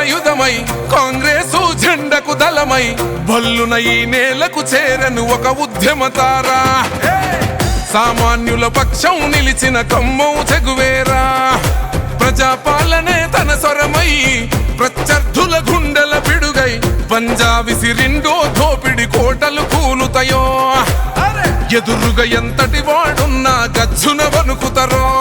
ఆయుధమై కాంగ్రెసు జెండకు దళమై బల్లున ఈ నేలకు చేరను ఒక ఉద్యమతారా సామాన్యుల పక్షం నిలిచిన కమ్మం చెగువేరా. ప్రజాపాలనే తన స్వరమై ప్రత్యర్థుల గుండెల పిడుగై పంజాబి సిరిండో దోపిడి కోటలు కూలుతాయో. ఎదురుగా ఎంతటి వాడున్నా గచ్చున వణుకుతరో.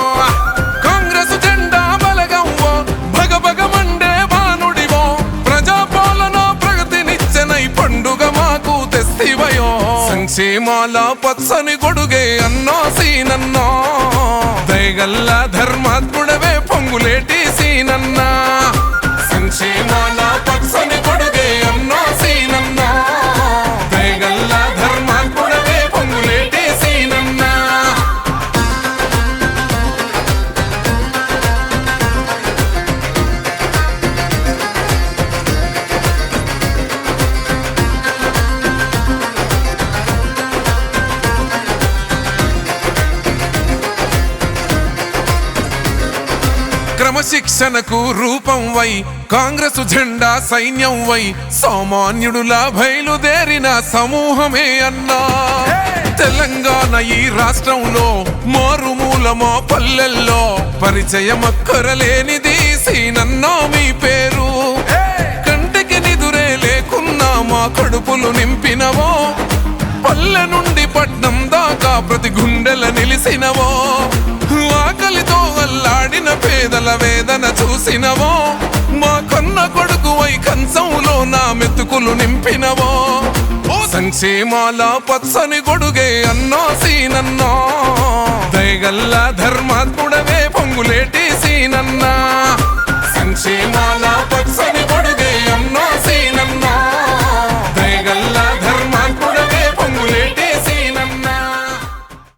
మాకు సంక్షేమాల పచ్చని గొడుగే అన్నో సీనన్నో. దయగల్ల ధర్మాత్ముడవే పొంగులేటి సీనన్నా. క్రమశిక్షణకు రూపం వై కాంగ్రెసు జెండా సైన్యం వై సామాన్యుడులా బయలుదేరిన సమూహమే అన్నా. తెలంగాణ ఈ రాష్ట్రంలో మారుమూలమో పల్లెల్లో పరిచయం అక్కరలేనిది సీనన్నా మీ పేరు. కంటికి నిదురే లేకున్నా మా కడుపులు నింపినవో పల్లె నుండి పట్నం దాకా ప్రతి గుండెల నిలిసినవో. పేదల వేదన చూసినవో మా కన్న కొడుకు వై కంచంలో నా మెతుకులు నింపినవో. సంక్షేమాల పచ్చని గొడుగే అన్నో సీనన్నా. దయగల్ల ధర్మాత్ముడవే పొంగులేటి సీనన్నా. సంక్షేమాల